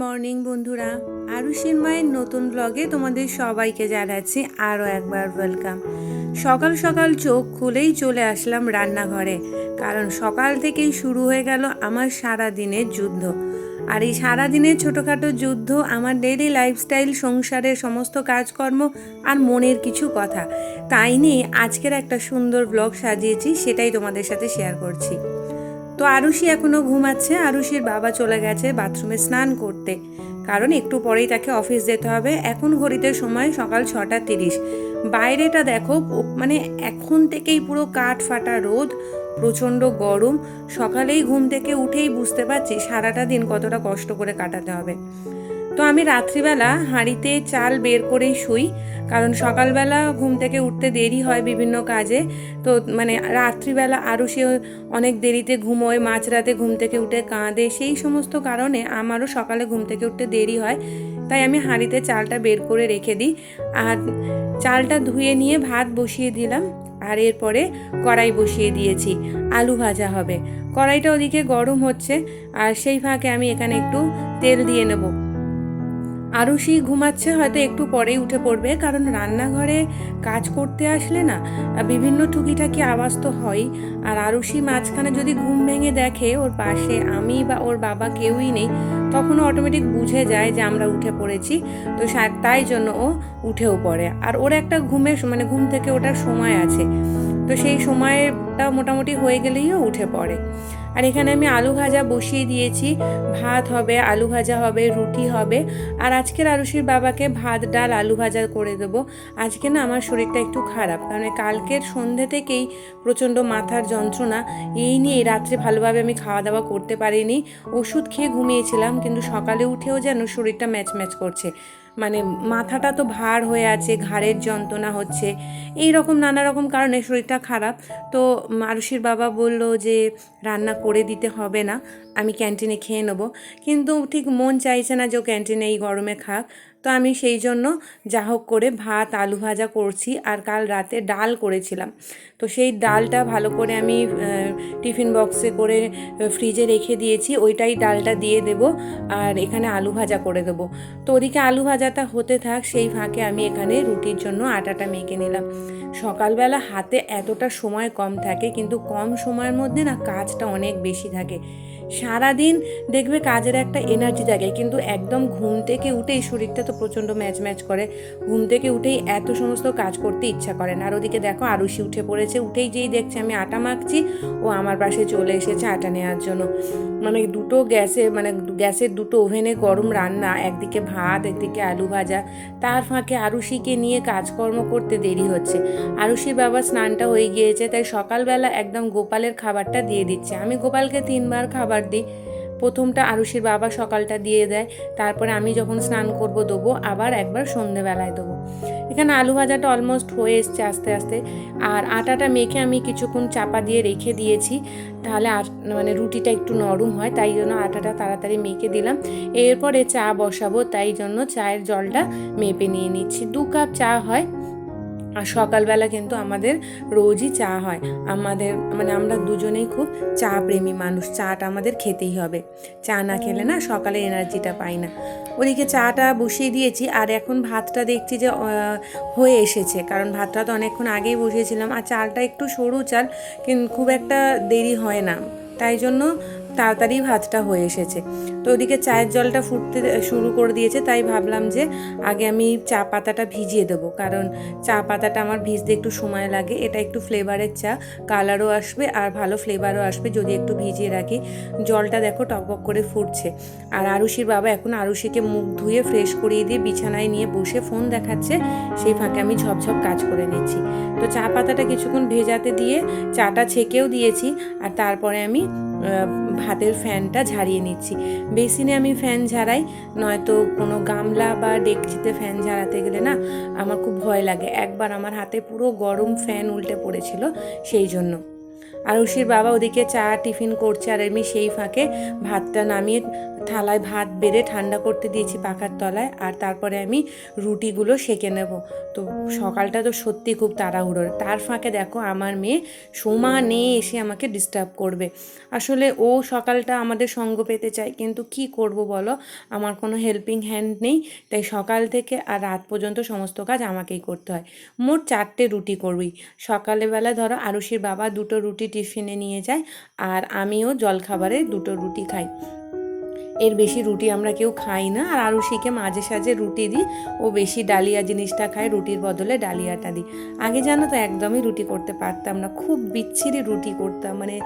Morning বন্ধুরা। আরুষির মায়ের নতুন ব্লগে তোমাদের সবাইকে জানাচ্ছি আরও একবার ওয়েলকাম সকাল সকাল চোখ খুলেই চলে আসলাম রান্নাঘরে, কারণ সকাল থেকেই শুরু হয়ে গেল আমার সারা দিনের যুদ্ধ। আর এই সারাদিনের ছোটোখাটো যুদ্ধ আমার ডেইলি লাইফস্টাইল সংসারের সমস্ত কাজকর্ম আর মনের কিছু কথা। তাই নিয়ে আজকের একটা সুন্দর ব্লগ সাজিয়েছি, সেটাই তোমাদের সাথে শেয়ার করছি। তো আরুষি এখনও ঘুমাচ্ছে। আরুষির বাবা চলে গেছে বাথরুমে স্নান করতে। কারণ একটু পরেই তাকে অফিস যেতে হবে। এখন ঘড়িতে সময় সকাল ছটা তিরিশ। বাইরেটা দেখো মানে এখন থেকেই পুরো কাঠ ফাটা রোদ, প্রচণ্ড গরম। সকালেই ঘুম থেকে উঠেই বুঝতে পারছি সারাটা দিন কতটা কষ্ট করে কাটাতে হবে। তো আমি রাত্রিবেলা হাঁড়িতে চাল বের করেই শুই, কারণ সকালবেলা ঘুম থেকে উঠতে দেরি হয় বিভিন্ন কাজে। তো মানে রাত্রিবেলা আরও সে অনেক দেরিতে ঘুমোয় মাঝরাতে ঘুম থেকে উঠে কাঁদে, সেই সমস্ত কারণে আমারও সকালে ঘুম থেকে উঠতে দেরি হয়। তাই আমি হাঁড়িতে চালটা বের করে রেখে দিই। আর চালটা ধুয়ে নিয়ে ভাত বসিয়ে দিলাম, আর এরপরে কড়াই বসিয়ে দিয়েছি। আলু ভাজা হবে। কড়াইটা ওদিকে গরম হচ্ছে, আর সেই ফাঁকে আমি এখানে একটু তেল দিয়ে নেব। আরুষি ঘুমাচ্ছে হয়তো একটু পরেই উঠে পড়বে, কারণ রান্নাঘরে কাজ করতে আসলে না বিভিন্ন টুকিটাকি আওয়াজ তো হয় আর আরুষি মাঝখানে যদি ঘুম ভেঙে দেখে ওর পাশে আমি বা ওর বাবা কেউই নেই তখন অটোমেটিক বুঝে যায় যে আমরা উঠে পড়েছি। তো তাই জন্য ও উঠেও পড়ে। আর ওর একটা ঘুমের মানে ঘুম থেকে ওটার সময় আছে। তো সেই সময়টা মোটামুটি হয়ে গেলেই উঠে পড়ে। আর এখানে আমি আলু ভাজা বসিয়ে দিয়েছি। ভাত হবে, আলু ভাজা হবে, রুটি হবে। আর আজকের আরুষির বাবাকে ভাত, ডাল, আলু ভাজা করে দেবো। আজকে না আমার শরীরটা একটু খারাপ, কারণ কালকের সন্ধে থেকেই প্রচণ্ড মাথার যন্ত্রণা। এই নিয়ে রাত্রে ভালোভাবে আমি খাওয়া দাওয়া করতে পারিনি। ওষুধ খেয়ে ঘুমিয়েছিলাম, কিন্তু সকালে উঠেও যেন শরীরটা ম্যাচ ম্যাচ করছে। মানে মাথাটা তো ভার হয়ে আছে, ঘাড়ের যন্ত্রণা হচ্ছে এই রকম নানা রকম কারণে শরীরটা খারাপ। তো মারুষির বাবা বলল যে, রান্না করে দিতে হবে না, আমি ক্যান্টিনে খেয়ে নেব। কিন্তু ঠিক মন চাইছে না যে ক্যান্টিনে এই গরমে খাক। তো আমি সেই জন্য যা হোক করে ভাত আলু ভাজা করছি আর কাল রাতে ডাল করেছিলাম। তো সেই ডালটা ভালো করে আমি টিফিন বক্সে করে ফ্রিজে রেখে দিয়েছি ওইটাই ডালটা দিয়ে দেবো আর এখানে আলু ভাজা করে দেবো। তো ওদিকে আলু ভাজাটা হতে থাক সেই ফাঁকে আমি এখানে রুটির জন্য আটাটা মেখে নিলাম। সকালবেলা হাতে এতটা সময় কম থাকে কিন্তু কম সময়ের মধ্যে না কাজটা অনেক বেশি থাকে। সারাদিন দেখবে কাজের একটা এনার্জি থাকে কিন্তু একদম ঘুম থেকে উঠেই শরীরটা তো প্রচণ্ড ম্যাচ ম্যাচ করে। ঘুম থেকে উঠেই এত সমস্ত কাজ করতে ইচ্ছা করে না। আর ওদিকে দেখো আরুষি উঠে পড়েছে, উঠেই যেই দেখছে আমি আটা মাখছি, ও আমার পাশে চলে এসেছে আটা নেওয়ার জন্য। মানে দুটো গ্যাসে মানে গ্যাসের দুটো ওভেনে গরম রান্না, একদিকে ভাত, একদিকে আলু ভাজা। তার ফাঁকে আরুষিকে নিয়ে কাজকর্ম করতে দেরি হচ্ছে। আরুষির বাবা স্নানটা হয়ে গিয়েছে, তাই সকালবেলা একদম গোপালের খাবারটা দিয়ে দিচ্ছে। আমি গোপালকে তিনবার খাবার দিই। প্রথমটা আরুষির বাবা সকালটা দিয়ে দেয়, তারপরে আমি যখন স্নান করব দেবো, আবার একবার সন্ধেবেলায় দেবো। এখানে আলু ভাজাটা অলমোস্ট হয়ে এসছে আস্তে আস্তে। আর আটাটা মেখে আমি কিছুক্ষণ চাপা দিয়ে রেখে দিয়েছি, তাহলে মানে রুটিটা একটু নরম হয়, তাই জন্য আটাটা তাড়াতাড়ি মেখে দিলাম। এরপরে চা বসাবো, তাই জন্য চায়ের জলটা মেপে নিয়ে নিচ্ছি। দু কাপ চা হয় আর সকালবেলা কিন্তু আমাদের রোজই চা হয়। আমাদের মানে আমরা দুজনেই খুব চা প্রেমী মানুষ, চাটা আমাদের খেতেই হবে। চা না খেলে না সকালে এনার্জিটা পাই না। ওদিকে চাটা বসিয়ে দিয়েছি আর এখন ভাতটা দেখছি যে হয়ে এসেছে। কারণ ভাতটা তো অনেকক্ষণ আগেই বসিয়েছিলাম। আর চালটা একটু সরু চাল, কিন্তু খুব একটা দেরি হয় না। তাই জন্য তাড়াতাড়ি ভাতটা হয়ে এসেছে। তো ওদিকে চায়ের জলটা ফুটতে শুরু করে দিয়েছে, তাই ভাবলাম যে আগে আমি চা পাতাটা ভিজিয়ে দেবো। কারণ চা পাতাটা আমার ভিজতে একটু সময় লাগে, এটা একটু ফ্লেভারের চা, কালারও আসবে আর ভালো ফ্লেভারও আসবে যদি একটু ভিজিয়ে রাখি। জলটা দেখো টকবক করে ফুটছে। আর আরুষির বাবা এখন আরুষিকে মুখ ধুয়ে ফ্রেশ করিয়ে দিয়ে বিছানায় নিয়ে বসে ফোন দেখাচ্ছে, সেই ফাঁকে আমি ঝপঝপ কাজ করে নিচ্ছি। তো চা পাতাটা কিছুক্ষণ ভেজাতে দিয়ে চাটা ছেঁকেও দিয়েছি, আর তারপরে আমি আহ, ভাতের ফ্যানটা ঝাড়িয়ে নিচ্ছি। বেসিনে আমি ফ্যান ঝাড়াই নয়তো কোনো গামলা বা ডেকচিতে ফ্যান ঝাড়াতে গেলে না আমার খুব ভয় লাগে। একবার আমার হাতে পুরো গরম ফ্যান উল্টে পড়েছিল সেই জন্য। আরুষির বাবা ওদিকে চা টিফিন করছে আর আমি সেই ফাঁকে ভাতটা নামিয়ে থালায় ভাত বেড়ে ঠান্ডা করতে দিয়েছি পাখার তলায় আর তারপরে আমি রুটিগুলো সেকে নেব। তো সকালটা তো সত্যি খুব তাড়াহুড়োর। তার ফাঁকে দেখো আমার মেয়ে সোমা নিয়ে এসে আমাকে ডিস্টার্ব করবে। আসলে ও সকালটা আমাদের সঙ্গ পেতে চায়, কিন্তু কি করব বলো? আমার কোনো হেল্পিং হ্যান্ড নেই, তাই সকাল থেকে আর রাত পর্যন্ত সমস্ত কাজ আমাকেই করতে হয়। মোট চারটে রুটি করবি। সকালবেলা ধরো আরুষির বাবা দুটো রুটি টিফিনে নিয়ে যায় আর আমিও জলখাবারে দুটো রুটি খাই। এর বেশি রুটি আমরা কেউ খাই না। আর আরুষিকে মাঝে সাঝে রুটি দিই। ও বেশি ডালিয়া জিনিসটা খায়, রুটির বদলে ডালিয়াটা দিই। আগে জানো তো, একদমই রুটি করতে পারতাম না। খুব বিচ্ছিরি রুটি করতাম। মানে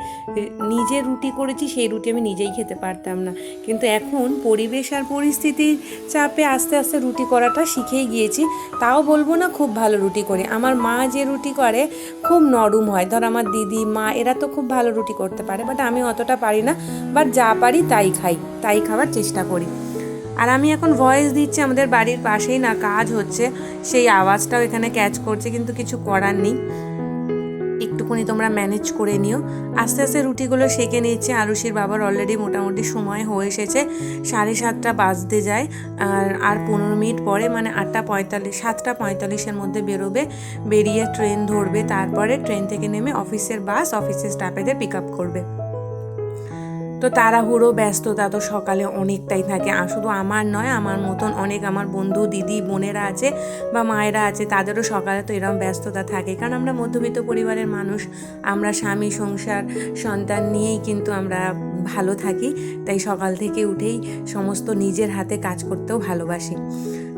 নিজে রুটি করেছি, সেই রুটি আমি নিজেই খেতে পারতাম না। কিন্তু এখন পরিবেশ আর পরিস্থিতির চাপে আস্তে আস্তে রুটি করাটা শিখেই গিয়েছি। তাও বলব না খুব ভালো রুটি করি। আমার মা যে রুটি করে, খুব নরম হয়। ধর আমার দিদি, মা, এরা তো খুব ভালো রুটি করতে পারে। বাট আমি অতটা পারি না। বাট যা পারি তাই খাই। তাই খাওয়ার চেষ্টা করি। আর আমি এখন ভয়েস দিচ্ছি, আমাদের বাড়ির পাশেই না কাজ হচ্ছে, সেই আওয়াজটাও এখানে ক্যাচ করছে, কিন্তু কিছু করার নেই। একটুকুনি তোমরা ম্যানেজ করে নিও। আস্তে আস্তে রুটিগুলো সেঁকে নিচ্ছে আরুষির বাবার অলরেডি মোটামুটি সময় হয়ে এসেছে, সাড়ে সাতটা বাজতে যায়, আর আর পনেরো মিনিট পরে মানে আটটা পঁয়তাল্লিশ, সাতটা পঁয়তাল্লিশের মধ্যে বেরোবে, বেরিয়ে ট্রেন ধরবে, তারপরে ট্রেন থেকে নেমে অফিসের বাস অফিসের স্টাফেদের পিক আপ করবে। তো তাড়াহুড়ো, ব্যস্ততা তো সকালে অনেকটাই থাকে। আর শুধু আমার নয়, আমার মতন অনেক আমার বন্ধু, দিদি, বোনেরা আছে বা মায়েরা আছে, তাদেরও সকালে তো এরকম ব্যস্ততা থাকে। কারণ আমরা মধ্যবিত্ত পরিবারের মানুষ, আমরা স্বামী, সংসার, সন্তান নিয়েই কিন্তু আমরা ভালো থাকি। তাই সকাল থেকে উঠেই সমস্ত নিজের হাতে কাজ করতেও ভালোবাসি।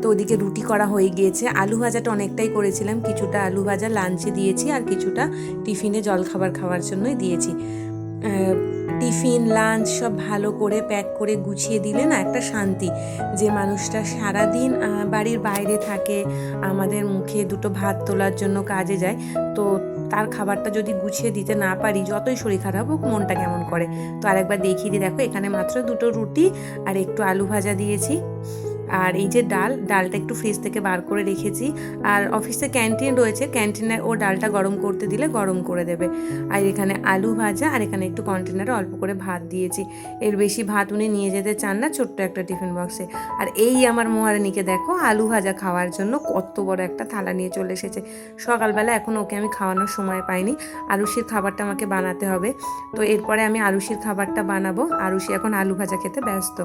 তো ওদিকে রুটি করা হয়ে গিয়েছে। আলু ভাজাটা অনেকটাই করেছিলাম। কিছুটা আলু ভাজা, লাঞ্চে দিয়েছি আর কিছুটা টিফিনে জলখাবার খাওয়ার জন্যই দিয়েছি। টিফিন লাঞ্চ সব ভালো করে প্যাক করে গুছিয়ে দিলে না একটা শান্তি যে মানুষটা সারাদিন বাড়ির বাইরে থাকে, আমাদের মুখে দুটো ভাত তোলার জন্য কাজে যায়, তো তার খাবারটা যদি গুছিয়ে দিতে না পারি, যতই শরীর খারাপ হোক, মনটা কেমন করে? তো আরেকবার দেখিয়ে দিই, দেখো এখানে মাত্র দুটো রুটি আর একটু আলু ভাজা দিয়েছি। আর এই যে ডাল, ডালটা একটু ফ্রিজ থেকে বার করে রেখেছি। আর অফিসে ক্যান্টিন রয়েছে ক্যান্টিনে ও ডালটা গরম করতে দিলে গরম করে দেবে। আর এখানে আলু ভাজা, আর এখানে একটু কন্টেনারে অল্প করে ভাত দিয়েছি। এর বেশি ভাত উনি নিয়ে যেতে চান না, ছোট্ট একটা টিফিন বক্সে আর এই আমার মহারানিকে দেখো, আলু ভাজা খাওয়ার জন্য কত বড় একটা থালা নিয়ে চলে এসেছে। সকালবেলা এখন ওকে আমি খাওয়ানোর সময় পাইনি। আরুষির খাবারটা আমাকে বানাতে হবে। তো এরপরে আমি আরুষির খাবারটা বানাবো। আরুষি এখন আলু ভাজা খেতে ব্যস্ত।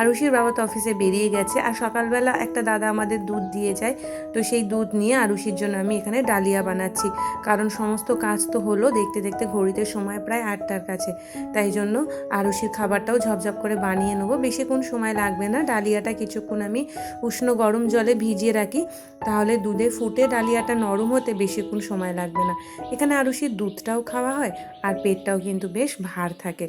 আরুষির বাবা তো অফিসে বেরিয়ে গেছে। আর সকালবেলা একটা দাদা আমাদের দুধ দিয়ে যায়। তো সেই দুধ নিয়ে আরুষির জন্য আমি এখানে ডালিয়া বানাচ্ছি। কারণ সমস্ত কাজ তো হলো দেখতে দেখতে ঘড়িতে সময় প্রায় আটটার কাছে। তাই জন্য আরুষির খাবারটাও ঝপঝপ করে বানিয়ে নেব। বেশিক্ষণ সময় লাগবে না। ডালিয়াটা কিছুক্ষণ আমি উষ্ণ গরম জলে ভিজিয়ে রাখি। তাহলে দুধে ফুটে ডালিয়াটা নরম হতে বেশিক্ষণ সময় লাগবে না। এখানে আরুষির দুধটাও খাওয়া হয়। আর পেটটাও কিন্তু বেশ ভার থাকে।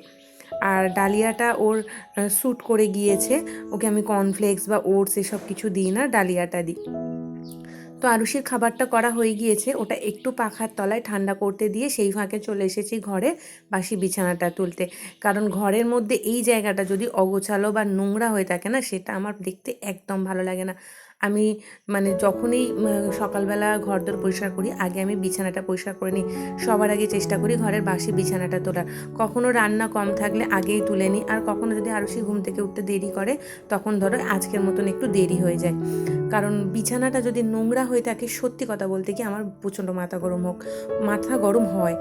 আর ডালিয়াটা ওর স্যুট করে গিয়েছে। ওকে আমি কর্নফ্লেক্স বা ওটস এসব কিছু দিই না, ডালিয়াটা দিই। তো আরুষির খাবারটা করা হয়ে গিয়েছে। ওটা একটু পাখার তলায় ঠান্ডা করতে দিয়ে সেই ফাঁকে চলে এসেছি ঘরে বাসি বিছানাটা তুলতে। কারণ ঘরের মধ্যে এই জায়গাটা যদি অগোছালো বা নোংরা হয়ে থাকে না, সেটা আমার দেখতে একদম ভালো লাগে না। আমি মানে যখনই সকালবেলা ঘরদোর পরিষ্কার করি, আগে আমি বিছানাটা পরিষ্কার করে নিই। সবার আগে চেষ্টা করি ঘরের বাসি বিছানাটা তোলার। কখনো রান্না কম থাকলে আগেই তুলে নিই। আর কখনো যদি আরও সে ঘুম থেকে উঠতে দেরি করে, তখন ধরো আজকের মতন একটু দেরি হয়ে যায়। কারণ বিছানাটা যদি নোংরা হয়ে থাকে, সত্যি কথা বলতে কি আমার প্রচণ্ড মাথা গরম হোক, মাথা গরম হয়।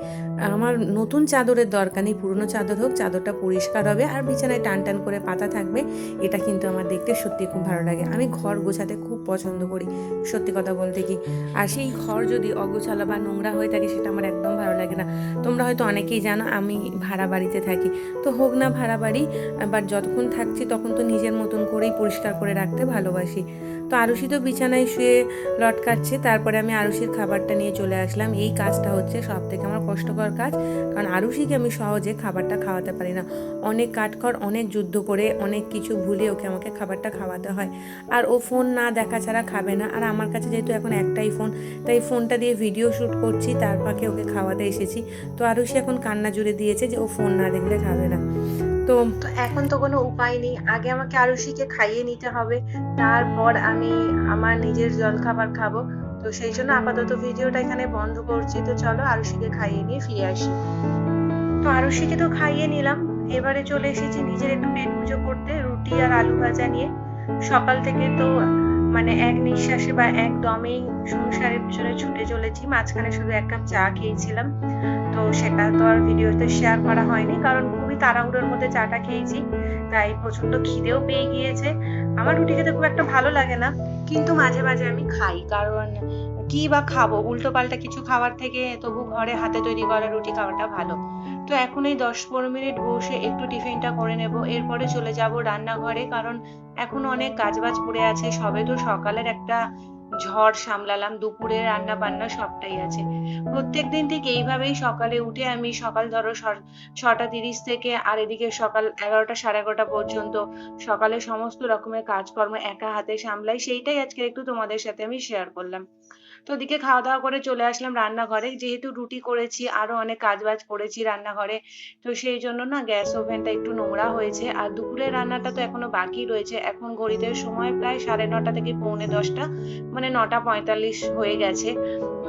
আমার নতুন চাদরের দরকার নেই, পুরনো চাদর হোক, চাদরটা পরিষ্কার হবে আর বিছানায় টান টান করে পাতা থাকবে, এটা কিন্তু আমার দেখতে সত্যি খুব ভালো লাগে। আমি ঘর গোছাতে খুব পছন্দ করি, সত্যি কথা বলতে কি। আর সেই ঘর যদি অগোছালো বা নোংরা হয়ে থাকে, সেটা আমার একদম ভালো লাগে না। তোমরা হয়তো অনেকেই জানো, আমি ভাড়া বাড়িতে থাকি। তো হোক না ভাড়া বাড়ি বাট যতক্ষণ থাকছি, তখন তো নিজের মতন করেই পরিষ্কার করে রাখতে ভালোবাসি। তো আরুষি তো বিছানায় শুয়ে লটকাচ্ছে তারপরে আমি আরুষির খাবারটা নিয়ে চলে আসলাম। এই কাজটা হচ্ছে সব থেকে আমার কষ্টকর কাজ, কারণ আরুষিকে আমি সহজে খাবারটা খাওয়াতে পারি না। অনেক কাঠখড়, অনেক যুদ্ধ করে, অনেক কিছু ভুলে ওকে আমাকে খাবারটা খাওয়াতে হয়। আর ও ফোন না দেখা ছাড়া খাবে না। আর আমার কাছে যেহেতু এখন একটাই ফোন, তাই ফোনটা দিয়ে ভিডিও শ্যুট করছি তার ওকে খাওয়াতে এসেছি। তো আরুষি এখন কান্না জুড়ে দিয়েছে যে ও ফোন না দেখলে খাবে না। তো এখন তো কোনো উপায় নেই। আগে আমাকে আরুষিকে খাইয়ে নিতে হবে। তারপর আমি আমার নিজের জল খাবার খাব। তো সেই জন্য আপাতত ভিডিওটা এখানে বন্ধ করছি। তো চলো আরুষিকে খাইয়ে নিয়ে ফিরে আসি। তো আরুষিকে তো খাইয়ে নিলাম। এবারে চলে এসেছি নিজের একটু পেট পুজো করতে। রুটি আর আলু ভাজা নিয়ে। সকাল থেকে তো মানে এক নিঃশ্বাসে বা এক দমেই সংসারের পিছনে ছুটে চলেছি। মাঝখানে শুধু এক কাপ চা খেয়েছিলাম। তো সেটা তো আর ভিডিওতে শেয়ার করা হয়নি, কারণ খুবই তাড়াহুড়োর মধ্যে চাটা খেয়েছি, তাই প্রচণ্ড খিদেও পেয়ে গিয়েছে। আমার রুটি খেতে খুব একটা ভালো লাগে না, কিন্তু মাঝে মাঝে আমি খাই, কারণ কি বা খাব? উল্টো পাল্টা কিছু খাবার থেকে তবু ঘরে হাতে তৈরি করা রুটি খাওয়াটা ভালো। তো এখন এই দশ পনেরো মিনিট বসে একটু টিফিনটা করে নেব। এরপরে চলে যাব রান্নাঘরে কারণ এখন অনেক কাজবাজ পড়ে আছে। সবে তো সকালের একটা ঝড় সামলালাম। দুপুরে রান্না বান্না সবটাই আছে। প্রত্যেক দিন ঠিক এইভাবেই সকালে উঠে আমি সকাল ধরো ছটা তিরিশ থেকে আর এদিকে সকাল এগারোটা সাড়ে এগারোটা পর্যন্ত সকালে সমস্ত রকমের কাজকর্ম একা হাতে সামলাই। সেইটাই আজকে একটু তোমাদের সাথে আমি শেয়ার করলাম। তো ওদিকে খাওয়া দাওয়া করে চলে আসলাম রান্নাঘরে। যেহেতু রুটি করেছি, আরও অনেক কাজবাজ করেছি রান্নাঘরে, তো সেই জন্য না গ্যাস ওভেনটা একটু নোংরা হয়েছে। আর দুপুরের রান্নাটা তো এখনও বাকি রয়েছে। এখন ঘড়িতে সময় প্রায় সাড়ে নটা থেকে পৌনে দশটা মানে নটা পঁয়তাল্লিশ হয়ে গেছে।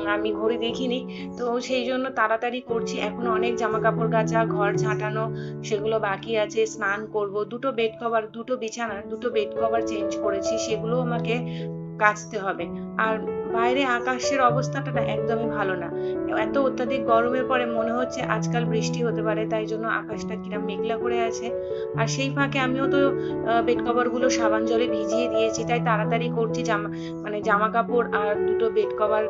আমি ঘড়ি দেখিনি, তো সেই জন্য তাড়াতাড়ি করছি। এখন অনেক জামা কাপড় কাচা ঘর ঝাঁটানো, সেগুলো বাকি আছে, স্নান করব। দুটো বেড কভার দুটো বিছানা, দুটো বেড কভার চেঞ্জ করেছি সেগুলো আমাকে কাচতে হবে। আর বাইরে আকাশের অবস্থাটা না একদমই ভালো না। এত অত্যাধিক গরমের পরে মনে হচ্ছে আজকাল বৃষ্টি হতে পারে, তাই জন্য আকাশটা কিরম মেঘলা করে আছে। আর সেই ফাঁকে আমিও তো বেড কভারগুলো সাবান জলে ভিজিয়ে দিয়েছি, তাই তাড়াতাড়ি করছি জামা মানে জামা কাপড় আর দুটো বেড কভার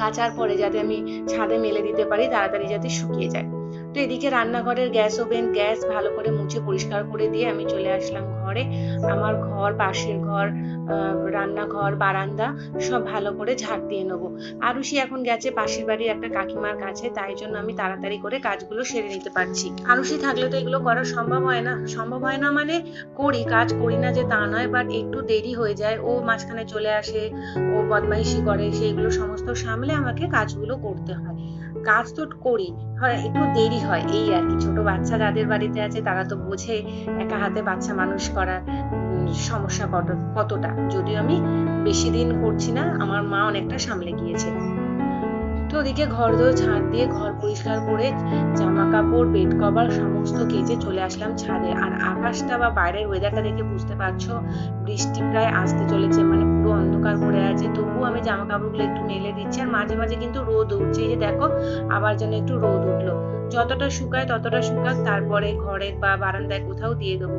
কাচার পরে যাতে আমি ছাদে মেলে দিতে পারি, তাড়াতাড়ি যাতে শুকিয়ে যায়। তো এদিকে রান্নাঘরের গ্যাস ওভেন, গ্যাস ভালো করে মুছে পরিষ্কার করে দিয়ে আমি চলে আসলাম ঘরে। আমার ঘর, পাশের ঘর রান্নাঘর, বারান্দা সব ভালো করে ঝাড় দিয়ে নেব। আরুষি এখন গেছে পাশের বাড়ির একটা কাকিমার কাছে, তাই জন্য আমি তাড়াতাড়ি করে কাজগুলো সেরে নিতে পারছি। আরুষি থাকলে তো এগুলো করা সম্ভব হয় না। সম্ভব হয় না মানে করি, কাজ করি না যে তা নয় বাট একটু দেরি হয়ে যায়। ও মাঝখানে চলে আসে, ও বদমাইশি করে, সেইগুলো সমস্ত সামলে আমাকে কাজগুলো করতে হয়। কাজ তো করি, হয় একটু দেরি হয়। এই আর কি, ছোট বাচ্চা যাদের বাড়িতে আছে, তারা তো বোঝে একা হাতে বাচ্চা মানুষ করার সমস্যা কত, কতটা। যদিও আমি বেশি দিন করছি না, আমার মা অনেকটা সামলে গিয়েছে। তো ওদিকে ঘর দোর ঝাঁট দিয়ে ঘর পরিষ্কার করে জামা কাপড় বেড কভার সমস্ত কেচে চলে আসলাম ছাদে। আর আকাশটা বা বাইরের ওয়েদারটা দেখে বুঝতে পারছ, বৃষ্টি প্রায় আসতে চলেছে মানে পুরো অন্ধকার করে আছে। তবুও আমি জামা কাপড়গুলো একটু মেলে দিচ্ছি, আর মাঝে মাঝে কিন্তু রোদ উঠছে। এই যে দেখো, আবার যেন একটু রোদ উঠল। যতটা শুকায় ততটা শুকাক, তারপরে ঘরে বা বারান্দায় কোথাও দিয়ে দেবো।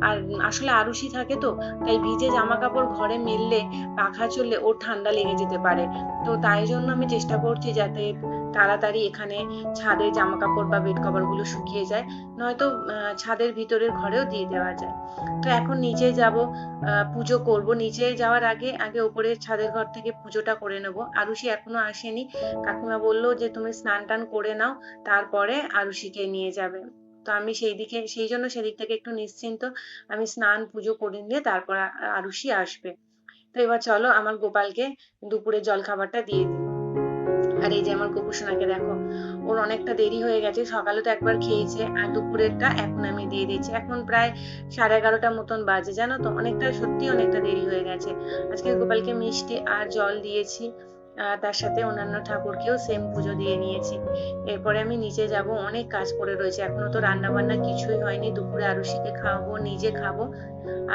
আর আসলে আরুষি থাকে তো, তাই ভিজে জামা কাপড় ঘরে মেললে, পাখা চললে ওর ঠান্ডা লেগে যেতে পারে। তো তাই জন্য আমি চেষ্টা করছি যাতে তাড়াতাড়ি এখানে ছাদে জামা কাপড় বা বেড কভারগুলো শুকিয়ে যায়, নয়তো ছাদের ভিতরের ঘরেও দিয়ে দেওয়া যায়। তো এখন নিচে যাব পুজো করব। নিচে যাওয়ার আগে আগে উপরে ছাদের ঘর থেকে পুজোটা করে নেব। আরুষি এখনও আসেনি। কাকিমা বলল যে, তুমি স্নান টান করে নাও, তারপরে আরুষিকে নিয়ে যাবে। তো আমি সেই দিকে, সেই জন্য সেদিক থেকে একটু নিশ্চিন্ত। আমি স্নান, পুজো করে নিয়ে তারপর আরুষি আসবে। তো এবার চলো আমার গোপালকে দুপুরে জল খাবারটা দিয়ে দিই। আর এই যে আমার গোপুসোনাকে দেখো, ওর অনেকটা দেরি হয়ে গেছে, সকালে তো একবার খেয়েছে, আর দুপুরেরটা এখন আমি দিয়ে দিয়েছি। এখন প্রায় সাড়ে এগারোটা মতন বাজে, জানো তো? অনেকটা, সত্যি অনেকটা দেরি হয়ে গেছে। আজকে গোপালকে মিষ্টি আর জল দিয়েছি তার সাথে অন্যান্য ঠাকুরকেও সেম পুজো দিয়ে নিয়েছি। এরপরে আমি নিচে যাব, অনেক কাজ পড়ে রয়েছে। এখনও তো রান্না বান্না কিছুই হয়নি, দুপুরে আরুষিকে খাওয়াবো, নিজে খাব।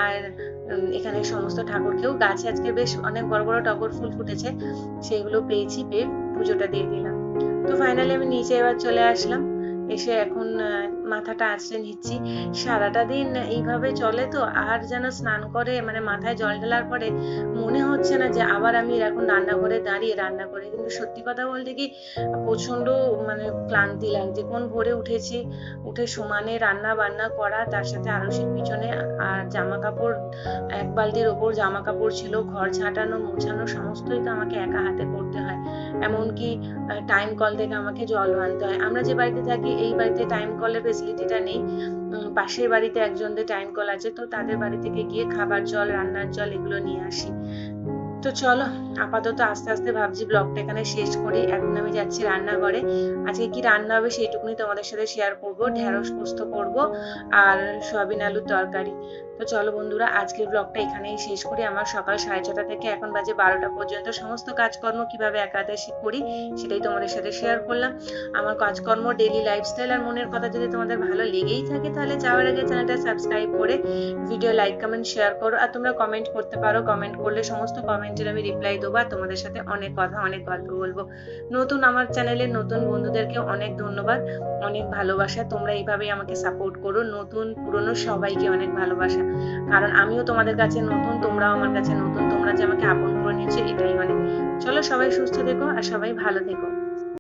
আর এখানে সমস্ত ঠাকুরকেও গাছে আজকে বেশ অনেক বড় বড় টগর ফুল ফুটেছে সেগুলো পেয়েছি, পেয়ে পুজোটা দিয়ে দিলাম। তো ফাইনালি আমি নিচে এবার চলে আসলাম। এসে এখন মাথাটা আঁচড়ে নিচ্ছি। সারাটা দিন এইভাবে চলে তো, আর যেন স্নান করে মানে মাথায় জল ঢালার পরে মনে হচ্ছে না যে আবার আমি এখন রান্নাঘরে দাঁড়িয়ে রান্না করি। কিন্তু সত্যি কথা বলতে কি প্রচণ্ড মানে ক্লান্তি লাগছে। কোন ভোরে উঠেছি, উঠে সমানে রান্না বান্না করা, তার সাথে আরসির পিছনে আর জামা কাপড় এক বালতির ওপর জামা কাপড় ছিল, ঘর ছাঁটানো মোছানো, সমস্তই তো আমাকে একা হাতে করতে হয়। এমনকি টাইম কল থেকে আমাকে জল আনতে হয়। আমরা যে বাড়িতে থাকি, এই বাড়িতে টাইম কলের ফেসিলিটিটা নেই। পাশের বাড়িতে একজনদের টাইম কল আছে, তো তাদের বাড়ি থেকে গিয়ে খাবার জল, রান্নার জল এগুলো নিয়ে আসি। তো চলো, আপাতত আস্তে আস্তে ভাবছি ব্লগটা এখানে শেষ করি। এখন আমি যাচ্ছি রান্নাঘরে। আজকে কি রান্না হবে সেইটুকুনি তোমাদের সাথে শেয়ার করব। ঢেঁড়স পোস্ত করব আর সয়াবিন আলুর তরকারি। তো চলো বন্ধুরা, আজকের ব্লগটা এখানেই শেষ করি। আমার সকাল সাড়ে ছটা থেকে এখন বাজে বারোটা পর্যন্ত। সমস্ত কাজকর্ম কীভাবে একাদশী করি সেটাই তোমাদের সাথে শেয়ার করলাম। আমার কাজকর্ম ডেলি লাইফস্টাইল আর মনের কথা যদি তোমাদের ভালো লেগেই থাকে তাহলে যাওয়ার আগে চ্যানেলটা সাবস্ক্রাইব করে ভিডিও লাইক কমেন্ট শেয়ার করো। আর তোমরা কমেন্ট করতে পারো। কমেন্ট করলে সমস্ত কমেন্টের আমি রিপ্লাই দেবো আর তোমাদের সাথে অনেক কথা, অনেক গল্প বলব। নতুন আমার চ্যানেলের নতুন বন্ধুদেরকে অনেক ধন্যবাদ, অনেক ভালোবাসা। তোমরা এইভাবেই আমাকে সাপোর্ট করো। নতুন, পুরনো সবাইকে অনেক ভালোবাসা। কারণ আমিও তোমাদের কাছে নতুন, তোমরাও আমার কাছে নতুন, তোমরা যে আমাকে আপন করে নিয়েছো এটাই অনেক। চলো সবাই সুস্থ থেকো আর সবাই ভালো থেকো।